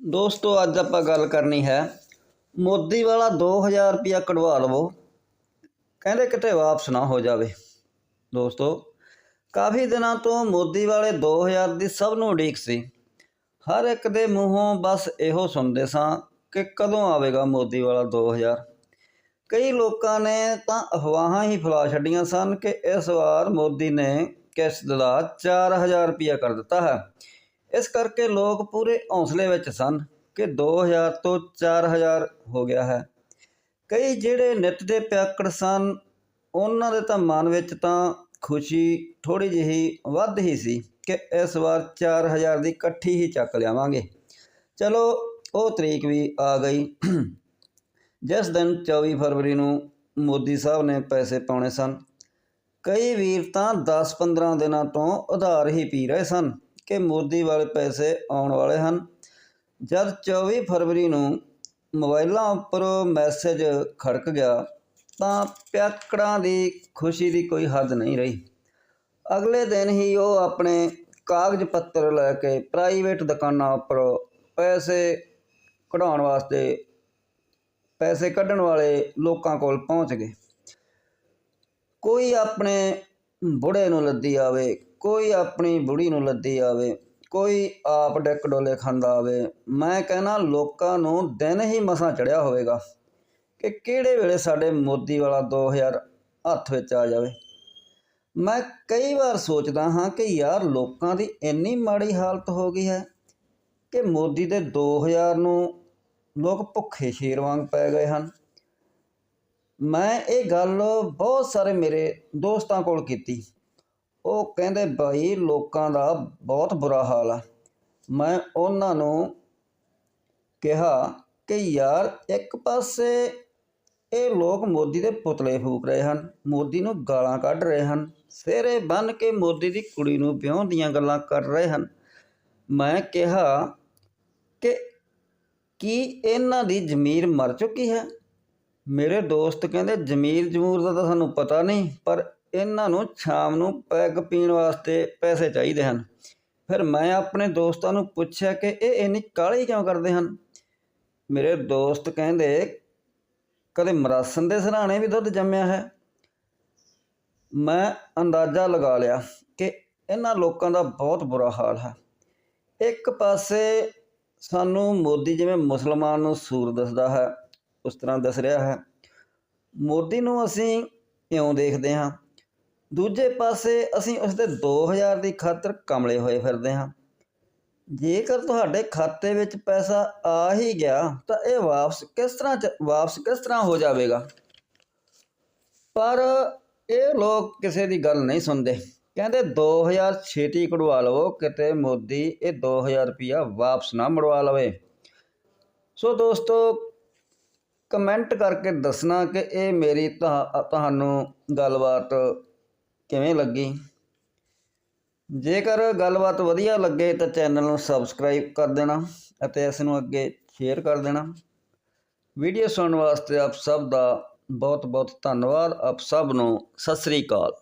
ਦੋਸਤੋ, ਅੱਜ ਆਪਾਂ ਗੱਲ ਕਰਨੀ ਹੈ, ਮੋਦੀ ਵਾਲਾ 2000 ਰੁਪਇਆ ਕਢਵਾ ਲਵੋ। ਕਹਿੰਦੇ ਕਿਤੇ ਵਾਪਸ ਨਾ ਹੋ ਜਾਵੇ। ਦੋਸਤੋ, ਕਾਫੀ ਦਿਨਾਂ ਤੋਂ ਮੋਦੀ ਵਾਲੇ 2000 ਦੀ ਸਭ ਨੂੰ ਉਡੀਕ ਸੀ। ਹਰ ਇੱਕ ਦੇ ਮੂੰਹੋਂ ਬਸ ਇਹੋ ਸੁਣਦੇ ਸਾਂ ਕਿ ਕਦੋਂ ਆਵੇਗਾ ਮੋਦੀ ਵਾਲਾ 2000 ਕਈ ਲੋਕਾਂ ਨੇ ਤਾਂ ਅਫਵਾਹਾਂ ਹੀ ਫੈਲਾ ਛੱਡੀਆਂ ਸਨ ਕਿ ਇਸ ਵਾਰ ਮੋਦੀ ਨੇ ਕਿਸ਼ਤ ਦਾ 4000 ਰੁਪਇਆ ਕਰ ਦਿੱਤਾ ਹੈ। ਇਸ ਕਰਕੇ ਲੋਕ ਪੂਰੇ ਹੌਸਲੇ ਵਿੱਚ ਸਨ ਕਿ 2000 ਤੋਂ 4000 ਹੋ ਗਿਆ ਹੈ। ਕਈ ਜਿਹੜੇ ਨਿੱਤ ਦੇ ਪਿਆਕੜ ਸਨ, ਉਹਨਾਂ ਦੇ ਤਾਂ ਮਨ ਵਿੱਚ ਤਾਂ ਖੁਸ਼ੀ ਥੋੜੀ ਜਿਹੀ ਵੱਧ ਹੀ ਸੀ ਕਿ ਇਸ ਵਾਰ 4000 ਦੀ ਇਕੱਠੀ ਹੀ ਚੱਕ ਲਿਆਵਾਂਗੇ। ਚਲੋ, ਉਹ ਤਰੀਕ ਵੀ ਆ ਗਈ। ਜਿਸ ਦਿਨ 24 ਫਰਵਰੀ ਨੂੰ ਮੋਦੀ ਸਾਹਿਬ ਨੇ ਪੈਸੇ ਪਾਉਣੇ ਸਨ, ਕਈ ਵੀਰ ਤਾਂ 10-15 ਦਿਨਾਂ ਤੋਂ ਉਧਾਰ ਹੀ ਪੀ ਰਹੇ ਸਨ। ਕਿ ਮੋਦੀ ਵਾਲੇ ਪੈਸੇ ਆਉਣ ਵਾਲੇ ਹਨ। ਜਦ 24 ਫਰਵਰੀ ਨੂੰ ਮੋਬਾਈਲਾਂ ਉੱਪਰ ਮੈਸੇਜ ਖੜਕ ਗਿਆ, ਤਾਂ ਪਿਆਕੜਾਂ ਦੀ ਖੁਸ਼ੀ ਦੀ ਕੋਈ ਹੱਦ ਨਹੀਂ ਰਹੀ। ਅਗਲੇ ਦਿਨ ਹੀ ਉਹ ਆਪਣੇ ਕਾਗਜ਼ ਪੱਤਰ ਲੈ ਕੇ ਪ੍ਰਾਈਵੇਟ ਦੁਕਾਨਾਂ ਉੱਪਰ ਪੈਸੇ ਕਢਾਉਣ ਵਾਸਤੇ ਪੈਸੇ ਕੱਢਣ ਵਾਲੇ ਲੋਕਾਂ ਕੋਲ ਪਹੁੰਚ ਗਏ। ਕੋਈ ਆਪਣੇ ਬੁੜੇ ਨੂੰ ਲੱਦੀ ਆਵੇ ਕੋਈ ਆਪਣੀ ਬੁੜੀ ਨੂੰ ਲੱਦੀ ਆਵੇ, ਕੋਈ ਆਪ ਡਿੱਕ ਡੋਲੇ ਖਾਂਦਾ ਆਵੇ, ਮੈਂ ਕਹਿੰਦਾ ਲੋਕਾਂ ਨੂੰ ਦਿਨ ਹੀ ਮਸਾਂ ਚੜਿਆ ਹੋਵੇਗਾ ਕਿ ਕਿਹੜੇ ਵੇਲੇ ਸਾਡੇ ਮੋਦੀ ਵਾਲਾ 2000 ਹੱਥ ਵਿੱਚ ਆ ਜਾਵੇ। ਮੈਂ ਕਈ ਵਾਰ ਸੋਚਦਾ ਹਾਂ ਕਿ ਯਾਰ ਲੋਕਾਂ ਦੀ ਇੰਨੀ ਮਾੜੀ ਹਾਲਤ ਹੋ ਗਈ ਹੈ ਕਿ ਮੋਦੀ ਦੇ 2000 ਨੂੰ ਲੋਕ ਭੁੱਖੇ ਸ਼ੇਰ ਵਾਂਗ ਪੈ ਗਏ ਹਨ। ਮੈਂ ਇਹ ਗੱਲ ਬਹੁਤ ਸਾਰੇ ਮੇਰੇ ਦੋਸਤਾਂ ਕੋਲ ਕੀਤੀ। ਉਹ ਕਹਿੰਦੇ, ਭਾਈ, ਲੋਕਾਂ ਦਾ ਬਹੁਤ ਬੁਰਾ ਹਾਲ ਆ। ਮੈਂ ਉਹਨਾਂ ਨੂੰ ਕਿਹਾ ਕਿ, ਯਾਰ, ਇੱਕ ਪਾਸੇ ਇਹ ਲੋਕ ਮੋਦੀ ਦੇ ਪੁਤਲੇ ਫੂਕ ਰਹੇ ਹਨ, ਮੋਦੀ ਨੂੰ ਗਾਲਾਂ ਕੱਢ ਰਹੇ ਹਨ ਸਿਰੇ ਬੰਨ ਕੇ ਮੋਦੀ ਦੀ ਕੁੜੀ ਨੂੰ ਵਿਆਹੁਣ ਦੀਆਂ ਗੱਲਾਂ ਕਰ ਰਹੇ ਹਨ। ਮੈਂ ਕਿਹਾ ਕਿ, ਕੀ ਇਹਨਾਂ ਦੀ ਜ਼ਮੀਰ ਮਰ ਚੁੱਕੀ ਹੈ? ਮੇਰੇ ਦੋਸਤ ਕਹਿੰਦੇ ਜ਼ਮੀਰ ਜਮੂਰ ਦਾ ਤਾਂ ਸਾਨੂੰ ਪਤਾ ਨਹੀਂ, ਪਰ ਇਹਨਾਂ ਨੂੰ ਸ਼ਾਮ ਨੂੰ ਪੈਗ ਪੀਣ ਵਾਸਤੇ ਪੈਸੇ ਚਾਹੀਦੇ ਹਨ। ਫਿਰ ਮੈਂ ਆਪਣੇ ਦੋਸਤਾਂ ਨੂੰ ਪੁੱਛਿਆ ਕਿ ਇਹ ਇੰਨੀ ਕਾਹਲੀ ਕਿਉਂ ਕਰਦੇ ਹਨ? ਮੇਰੇ ਦੋਸਤ ਕਹਿੰਦੇ, ਕਦੇ ਮਰਾਸਨ ਦੇ ਸਰਾਣੇ ਵੀ ਦੁੱਧ ਜੰਮਿਆ ਹੈ? ਮੈਂ ਅੰਦਾਜ਼ਾ ਲਗਾ ਲਿਆ ਕਿ ਇਹਨਾਂ ਲੋਕਾਂ ਦਾ ਬਹੁਤ ਬੁਰਾ ਹਾਲ ਹੈ। ਇੱਕ ਪਾਸੇ ਸਾਨੂੰ ਮੋਦੀ ਜਿਵੇਂ ਮੁਸਲਮਾਨ ਨੂੰ ਸੂਰ ਦੱਸਦਾ ਹੈ, ਉਸ ਤਰ੍ਹਾਂ ਦੱਸ ਰਿਹਾ ਹੈ। ਮੋਦੀ ਨੂੰ ਅਸੀਂ ਇਉਂ ਦੇਖਦੇ ਹਾਂ ਦੂਜੇ ਪਾਸੇ ਅਸੀਂ ਉਸ ਦੇ 2000 ਦੀ ਖਾਤਰ ਕਮਲੇ ਹੋਏ ਫਿਰਦੇ ਹਾਂ। ਜੇਕਰ ਤੁਹਾਡੇ ਖਾਤੇ ਵਿੱਚ ਪੈਸਾ ਆ ਹੀ ਗਿਆ, ਤਾਂ ਇਹ ਵਾਪਸ ਕਿਸ ਤਰ੍ਹਾਂ ਚ- ਵਾਪਸ ਕਿਸ ਤਰ੍ਹਾਂ ਹੋ ਜਾਵੇਗਾ? ਪਰ ਇਹ ਲੋਕ ਕਿਸੇ ਦੀ ਗੱਲ ਨਹੀਂ ਸੁਣਦੇ। ਕਹਿੰਦੇ 2000 ਛੇਤੀ ਕਢਵਾ ਲਵੋ, ਕਿਤੇ ਮੋਦੀ ਇਹ 2000 ਰੁਪਇਆ ਵਾਪਸ ਨਾ ਮੁੜਵਾ ਲਵੇ। ਸੋ ਦੋਸਤੋ, ਕਮੈਂਟ ਕਰਕੇ ਦੱਸਣਾ ਕਿ ਇਹ ਮੇਰੀ ਤੁਹਾ- ਤੁਹਾਨੂੰ ਗੱਲਬਾਤ ਕਿਵੇਂ ਲੱਗੀ? ਜੇਕਰ ਗੱਲਬਾਤ ਵਧੀਆ ਲੱਗੇ ਤਾਂ ਚੈਨਲ ਨੂੰ ਸਬਸਕ੍ਰਾਈਬ ਕਰ ਦੇਣਾ ਅਤੇ ਇਸ ਨੂੰ ਅੱਗੇ ਸ਼ੇਅਰ ਕਰ ਦੇਣਾ। ਵੀਡੀਓ ਸੁਣਨ ਵਾਸਤੇ ਆਪ ਸਭ ਦਾ ਬਹੁਤ ਬਹੁਤ ਧੰਨਵਾਦ। ਆਪ ਸਭ ਨੂੰ ਸਤਿ ਸ੍ਰੀ ਅਕਾਲ।